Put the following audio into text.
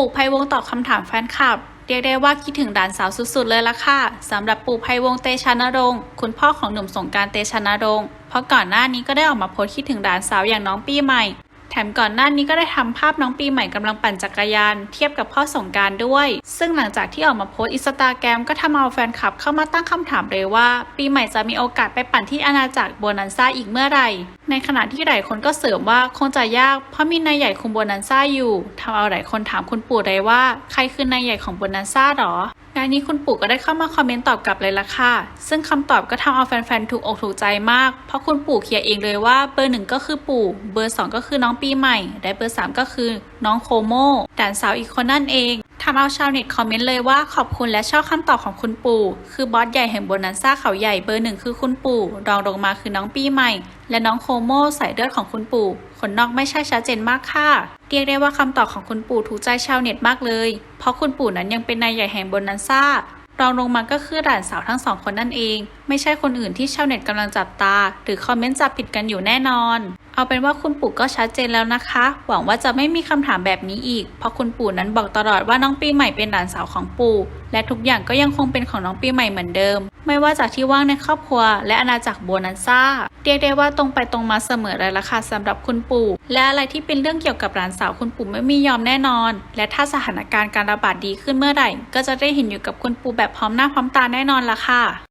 ปู่ไพวงศ์ตอบคำถามแฟนคลับ เรียกได้ว่าคิดถึงด่านสาวสุดๆเลยละค่ะสำหรับปู่ไพวงศ์เตชะนรงค์คุณพ่อของหนุ่มสงการเตชะนรงค์เพราะก่อนหน้านี้ก็ได้ออกมาโพสต์คิดถึงด่านสาวอย่างน้องปีใหม่ แถมก่อนหน้านี้ก็ได้ทำภาพน้องปีใหม่กำลังปั่นจักรยาน เทียบกับพ่อสงการด้วย ซึ่งหลังจากที่ออกมาโพสต์อินสตาแกรมก็ทำเอาแฟนคลับเข้ามาตั้งคำถามเลยว่า ปีใหม่จะมีโอกาสไปปั่นที่อาณาจักรโบนันซ่าอีกเมื่อไหร่ ในขณะที่หลายคนก็เสริมว่าคงจะยากเพราะมีนายใหญ่คุมโบนันซ่าอยู่ทำเอาหลายคนถามคุณปู่เลยว่า ใครคือนายใหญ่ของโบนันซ่าหรอ งานนี้คุณปู่ก็ได้เข้ามาคอมเมนต์ตอบกลับเลยละค่ะ ซึ่งคำตอบก็ทำเอาแฟนๆ ถูกอกถูกใจมาก เพราะคุณปู่เคลียร์เองเลยว่าเบอร์หนึ่งก็คือปู่ เบอร์สองก็คือน้องปีใหม่ และเบอร์สามก็คือน้องโคโมด่านสาวอีกคนนั่นเองำเอาชาวเน็ตคอมเมนต์เลยว่าขอบคุณและชอบคำตอบของคุณปู่ คือบอสใหญ่แห่งโบนันซ่าเขาใหญ่เบอร์หนึ่งคือคุณปู่ รองลงมาคือน้องปีใหม่ และน้องโคโมสายเลือดของคุณปู่คนนอกไม่ใช่ชัดเจนมากค่ะ เรียกได้ว่าคำตอบของคุณปู่ถูกใจชาวเน็ตมากเลย เพราะคุณปู่นั้นยังเป็นนายใหญ่แห่งโบนันซ่ารองลงมาก็คือด่านสาวทั้งสองคนนั่นเอง ไม่ใช่คนอื่นที่ชาวเน็ตกำลังจับตา หรือคอมเมนต์จับผิดกันอยู่แน่นอน เอาเป็นว่าคุณปู่ก็ชัดเจนแล้วนะคะ หวังว่าจะไม่มีคำถามแบบนี้อีก เพราะคุณปู่นั้นบอกตลอดว่าน้องปีใหม่เป็นหลานสาวของปู่ และทุกอย่างก็ยังคงเป็นของน้องปีใหม่เหมือนเดิม ไม่ว่าจากที่ว่างในครอบครัว และอาณาจักรโบนันซ่า เรียกได้ว่าตรงไปตรงมาเสมอเลยละค่ะสำหรับคุณปู่ และอะไรที่เป็นเรื่องเกี่ยวกับหลานสาวคุณปู่ไม่มียอมแน่นอน และถ้าสถานการณ์การระบาดดีขึ้นเมื่อไหร่ ก็จะได้เห็นอยู่กับคุณปู่แบบพร้อมหน้าพร้อมตาแน่นอนละค่ะ